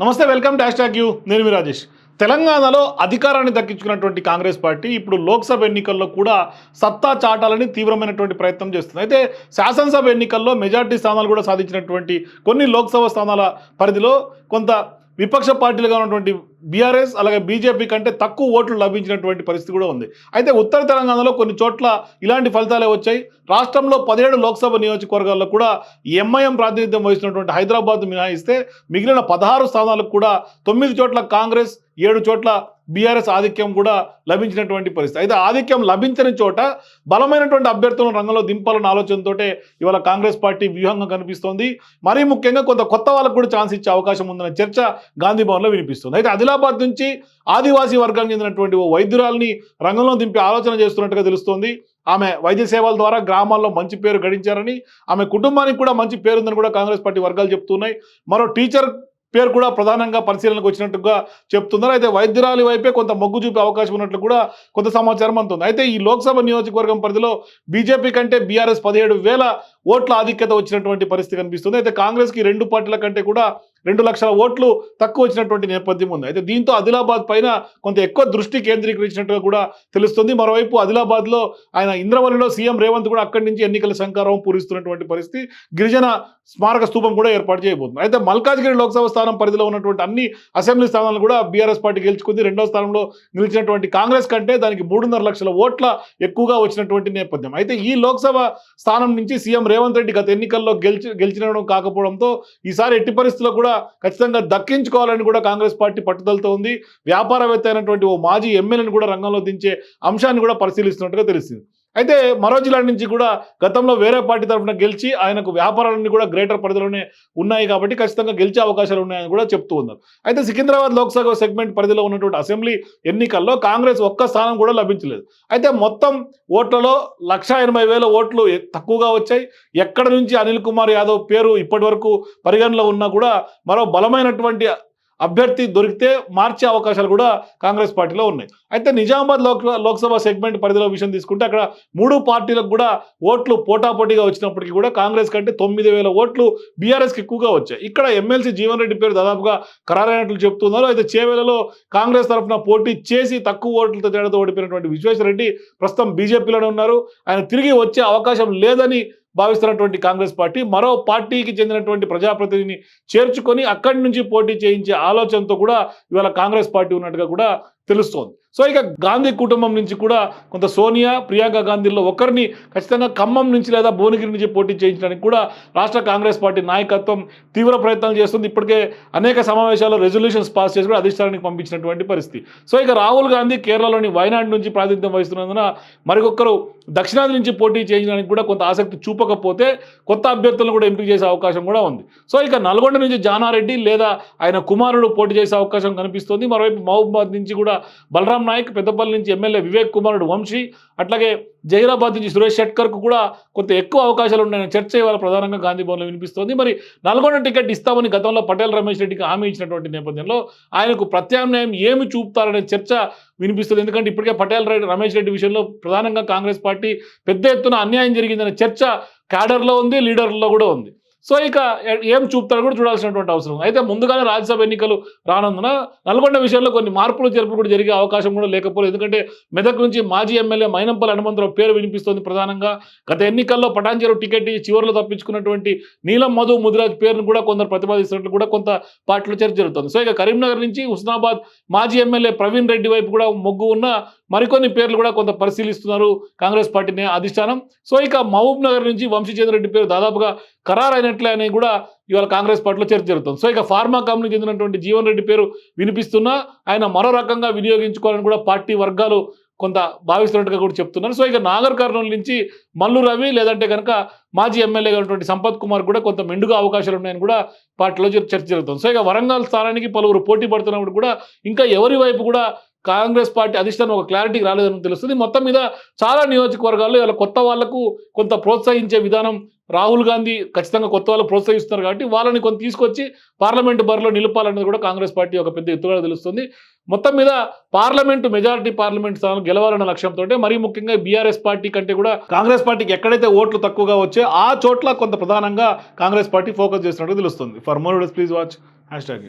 నమస్తే welcome dash tag you. నేను మీ రాజేష్. తెలంగాణలో అధికారాన్ని దక్కించుకున్నటువంటి కాంగ్రెస్ పార్టీ ఇప్పుడు లోక్సభ ఎన్నికల్లో కూడా సత్తా చాటాలని తీవ్రమైనటువంటి ప్రయత్నం చేస్తుంది. అయితే శాసనసభ ఎన్నికల్లో మెజార్టీ స్థానాలు కూడా సాధించినటువంటి కొన్ని లోక్సభ స్థానాల పరిధిలో కొంత విపక్ష పార్టీలుగా ఉన్నటువంటి బీఆర్ఎస్ అలాగే బీజేపీ కంటే తక్కువ ఓట్లు లభించినటువంటి పరిస్థితి కూడా ఉంది. అయితే ఉత్తర తెలంగాణలో కొన్ని చోట్ల ఇలాంటి ఫలితాలే వచ్చాయి. రాష్ట్రంలో పదిహేడు లోక్సభ నియోజకవర్గాల్లో కూడా ఎంఐఎం ప్రాతినిధ్యం వహిస్తున్నటువంటి హైదరాబాద్ మినహాయిస్తే మిగిలిన పదహారు స్థానాలకు కూడా తొమ్మిది చోట్ల కాంగ్రెస్ ఏడు చోట్ల బీఆర్ఎస్ ఆధిక్యం కూడా లభించినటువంటి పరిస్థితి. అయితే ఆధిక్యం లభించని చోట బలమైనటువంటి అభ్యర్థులను రంగంలో దింపాలన్న ఆలోచనతో ఇవాళ కాంగ్రెస్ పార్టీ వ్యూహంగా కనిపిస్తోంది. మరీ ముఖ్యంగా కొంత కొత్త వాళ్ళకు కూడా ఛాన్స్ ఇచ్చే అవకాశం ఉందన్న చర్చ గాంధీ భవన్లో వినిపిస్తుంది. అయితే ఆదిలాబాద్ నుంచి ఆదివాసీ వర్గానికి చెందినటువంటి ఓ వైద్యురాల్ని రంగంలో దింపే ఆలోచన చేస్తున్నట్టుగా తెలుస్తోంది. ఆమె వైద్య సేవల ద్వారా గ్రామాల్లో మంచి పేరు గడించారని ఆమె కుటుంబానికి కూడా మంచి పేరుందని కూడా కాంగ్రెస్ పార్టీ వర్గాలు చెప్తున్నాయి. మరో టీచర్ పేరు కూడా ప్రధానంగా పరిశీలనకు వచ్చినట్టుగా చెప్తున్నారు. అయితే వైద్యురాలి వైపే కొంత మొగ్గు చూపే అవకాశం ఉన్నట్లు కూడా కొంత సమాచారం అందుతుంది. అయితే ఈ లోక్సభ నియోజకవర్గం పరిధిలో బీజేపీ కంటే బీఆర్ఎస్ పదిహేడు వేల ఓట్ల ఆధిక్యత వచ్చినటువంటి పరిస్థితి కనిపిస్తుంది. అయితే కాంగ్రెస్కి రెండు పార్టీల కంటే కూడా రెండు లక్షల ఓట్లు తక్కువ వచ్చినటువంటి నేపథ్యం ఉంది. అయితే దీంతో ఆదిలాబాద్ పైన కొంత ఎక్కువ దృష్టి కేంద్రీకరించినట్టుగా కూడా తెలుస్తుంది. మరోవైపు ఆదిలాబాద్లో ఆయన ఇంద్రవల్లిలో సీఎం రేవంత్ కూడా అక్కడి నుంచి ఎన్నికల సంకారం పూరిస్తున్నటువంటి పరిస్థితి. గిరిజన స్మారక స్తూపం కూడా ఏర్పాటు చేయబోతుంది. అయితే మల్కాజ్గిరి లోక్సభ స్థానం పరిధిలో ఉన్నటువంటి అన్ని అసెంబ్లీ స్థానాలు కూడా బీఆర్ఎస్ పార్టీ గెలుచుకుంది. రెండో స్థానంలో నిలిచినటువంటి కాంగ్రెస్ కంటే దానికి మూడున్నర లక్షల ఓట్ల ఎక్కువగా వచ్చినటువంటి నేపథ్యం. అయితే ఈ లోక్సభ స్థానం నుంచి సీఎం రేవంత్ రెడ్డి గత ఎన్నికల్లో గెలిచి గెలిచినడం కాకపోవడంతో ఈసారి ఎట్టి పరిస్థితుల్లో కూడా ఖచ్చితంగా దక్కించుకోవాలని కూడా కాంగ్రెస్ పార్టీ పట్టుదలతో ఉంది. వ్యాపారవేత్త అయినటువంటి ఓ మాజీ ఎమ్మెల్యేని కూడా రంగంలో దించే అంశాన్ని కూడా పరిశీలిస్తున్నట్టుగా తెలిసింది. అయితే మరో జిల్లా నుంచి కూడా గతంలో వేరే పార్టీ తరఫున గెలిచి ఆయనకు వ్యాపారాలన్నీ కూడా గ్రేటర్ పరిధిలోనే ఉన్నాయి కాబట్టి ఖచ్చితంగా గెలిచే అవకాశాలు ఉన్నాయని కూడా చెప్తూ ఉన్నారు. అయితే సికింద్రాబాద్ లోక్సభ సెగ్మెంట్ పరిధిలో ఉన్నటువంటి అసెంబ్లీ ఎన్నికల్లో కాంగ్రెస్ ఒక్క స్థానం కూడా లభించలేదు. అయితే మొత్తం ఓట్లలో లక్ష ఎనభై వేల ఓట్లు తక్కువగా వచ్చాయి. ఎక్కడ నుంచి అనిల్ కుమార్ యాదవ్ పేరు ఇప్పటి వరకు పరిగణలో ఉన్నా కూడా మరో బలమైనటువంటి అభ్యర్థి దొరికితే మార్చే అవకాశాలు కూడా కాంగ్రెస్ పార్టీలో ఉన్నాయి. అయితే నిజామాబాద్ లోక్ లోక్సభ సెగ్మెంట్ పరిధిలో విషయం తీసుకుంటే అక్కడ మూడు పార్టీలకు కూడా ఓట్లు పోటాపోటీగా వచ్చినప్పటికీ కూడా కాంగ్రెస్ కంటే తొమ్మిది వేల ఓట్లు బీఆర్ఎస్కి ఎక్కువగా వచ్చాయి. ఇక్కడ ఎమ్మెల్సీ జీవన్ రెడ్డి పేరు దాదాపుగా ఖరారైనట్లు చెప్తున్నారు. అయితే చేవేలలో కాంగ్రెస్ తరఫున పోటీ చేసి తక్కువ ఓట్లతో తేడాతో ఓడిపోయినటువంటి విశ్వేశ్వరరెడ్డి ప్రస్తుతం బీజేపీలోనే ఉన్నారు. ఆయన తిరిగి వచ్చే అవకాశం లేదని భావిస్తున్నటువంటి కాంగ్రెస్ పార్టీ మరో పార్టీకి చెందినటువంటి ప్రజాప్రతినిధిని చేర్చుకొని అక్కడి నుంచి పోటీ చేయించే ఆలోచనతో కూడా ఇవాళ కాంగ్రెస్ పార్టీ ఉన్నట్టుగా కూడా తెలుస్తోంది. సో ఇక గాంధీ కుటుంబం నుంచి కూడా కొంత సోనియా ప్రియాంక గాంధీలో ఒకరిని ఖచ్చితంగా ఖమ్మం నుంచి లేదా భువనగిరి నుంచి పోటీ చేయించడానికి కూడా రాష్ట్ర కాంగ్రెస్ పార్టీ నాయకత్వం తీవ్ర ప్రయత్నాలు చేస్తుంది. ఇప్పటికే అనేక సమావేశాల్లో రెజల్యూషన్స్ పాస్ చేసి కూడా అధిష్టానానికి పంపించినటువంటి పరిస్థితి. సో ఇక రాహుల్ గాంధీ కేరళలోని వయనాడ్ నుంచి ప్రాతినిధ్యం వహిస్తున్నందున మరికొకరు దక్షిణాది నుంచి పోటీ చేయించడానికి కూడా కొంత ఆసక్తి చూపకపోతే కొత్త అభ్యర్థులను కూడా ఎంపిక చేసే అవకాశం కూడా ఉంది. సో ఇక నల్గొండ నుంచి జానారెడ్డి లేదా ఆయన కుమారుడు పోటీ చేసే అవకాశం కనిపిస్తోంది. మరోవైపు మహబూబాద్ నుంచి కూడా బలరాం నాయక్ పెద్దపల్లి నుంచి ఎమ్మెల్యే వివేక్ కుమారుడు వంశీ అట్లాగే జహీరాబాద్ నుంచి సురేష్ షెట్కర్కు కూడా కొంత ఎక్కువ అవకాశాలు ఉన్నాయని చర్చ ఇవాళ ప్రధానంగా గాంధీ భవన్లో వినిపిస్తోంది. మరి నల్గొండ టికెట్ ఇస్తామని గతంలో పటేల్ రమేష్ రెడ్డికి హామీ ఇచ్చినటువంటి నేపథ్యంలో ఆయనకు ప్రత్యామ్నాయం ఏమి చూపుతారనే చర్చ వినిపిస్తుంది. ఎందుకంటే ఇప్పటికే పటేల్ రెడ్డి రమేష్ రెడ్డి విషయంలో ప్రధానంగా కాంగ్రెస్ పార్టీ పెద్ద ఎత్తున అన్యాయం జరిగిందనే చర్చ క్యాడర్లో ఉంది లీడర్లో కూడా ఉంది. సో ఇక ఏం చూపుతారో కూడా చూడాల్సినటువంటి అవసరం అయితే ముందుగానే రాజ్యసభ ఎన్నికలు రానందున నల్గొండ విషయంలో కొన్ని మార్పులు చేర్పులు కూడా జరిగే అవకాశం కూడా లేకపోలేదు. ఎందుకంటే మెదక్ నుంచి మాజీ ఎమ్మెల్యే మైనంపల్లి హనుమంతరావు పేరు వినిపిస్తోంది ప్రధానంగా. గత ఎన్నికల్లో పటాన్చెరు టికెట్ చివరిలో తప్పించుకున్నటువంటి నీలం మధు ముదిరాజ్ పేరును కూడా కొందరు ప్రతిపాదిస్తున్నట్లు కూడా కొంత పార్టీలో చర్చ జరుగుతుంది. సో ఇక కరీంనగర్ నుంచి హుస్నాబాద్ మాజీ ఎమ్మెల్యే ప్రవీణ్ రెడ్డి వైపు కూడా మొగ్గు ఉన్న మరికొన్ని పేర్లు కూడా కొంత పరిశీలిస్తున్నారు కాంగ్రెస్ పార్టీని అధిష్టానం. సో ఇక మహబూబ్ నగర్ నుంచి వంశీచంద్ర రెడ్డి పేరు దాదాపుగా ఖరారైనట్లే అని కూడా ఇవాళ కాంగ్రెస్ పార్టీలో చర్చ జరుగుతుంది. సో ఇక ఫార్మా కంపెనీకి చెందినటువంటి జీవన్ రెడ్డి పేరు వినిపిస్తున్నా ఆయన మరో రకంగా వినియోగించుకోవాలని కూడా పార్టీ వర్గాలు కొంత భావిస్తున్నట్టుగా కూడా చెప్తున్నారు. సో ఇక నాగర్ కర్నూలు నుంచి మల్లు రవి లేదంటే కనుక మాజీ ఎమ్మెల్యేగా ఉన్నటువంటి సంపత్ కుమార్ కూడా కొంత మెండుగా అవకాశాలు ఉన్నాయని కూడా పార్టీలో చర్చ చర్చ జరుగుతుంది. సో ఇక వరంగల్ స్థానానికి పలువురు పోటీ పడుతున్నప్పుడు కూడా ఇంకా ఎవరి వైపు కూడా కాంగ్రెస్ పార్టీ అధిష్టానం ఒక క్లారిటీకి రాలేదని తెలుస్తుంది. మొత్తం మీద చాలా నియోజకవర్గాల్లో ఇలా కొత్త వాళ్ళకు కొంత ప్రోత్సహించే విధానం రాహుల్ గాంధీ ఖచ్చితంగా కొత్త వాళ్ళు ప్రోత్సహిస్తున్నారు కాబట్టి వాళ్ళని కొంత తీసుకొచ్చి పార్లమెంటు బరిలో నిలపాలనేది కూడా కాంగ్రెస్ పార్టీ ఒక పెద్ద ఎత్తుగా తెలుస్తుంది. మొత్తం మీద పార్లమెంటు మెజారిటీ పార్లమెంట్ స్థానాలు గెలవాలన్న లక్ష్యంతో మరీ ముఖ్యంగా బీఆర్ఎస్ పార్టీ కంటే కూడా కాంగ్రెస్ పార్టీకి ఎక్కడైతే ఓట్లు తక్కువగా వచ్చే ఆ చోట్ల కొంత ప్రధానంగా కాంగ్రెస్ పార్టీ ఫోకస్ చేస్తున్నట్టు తెలుస్తుంది. For more please watch hashtag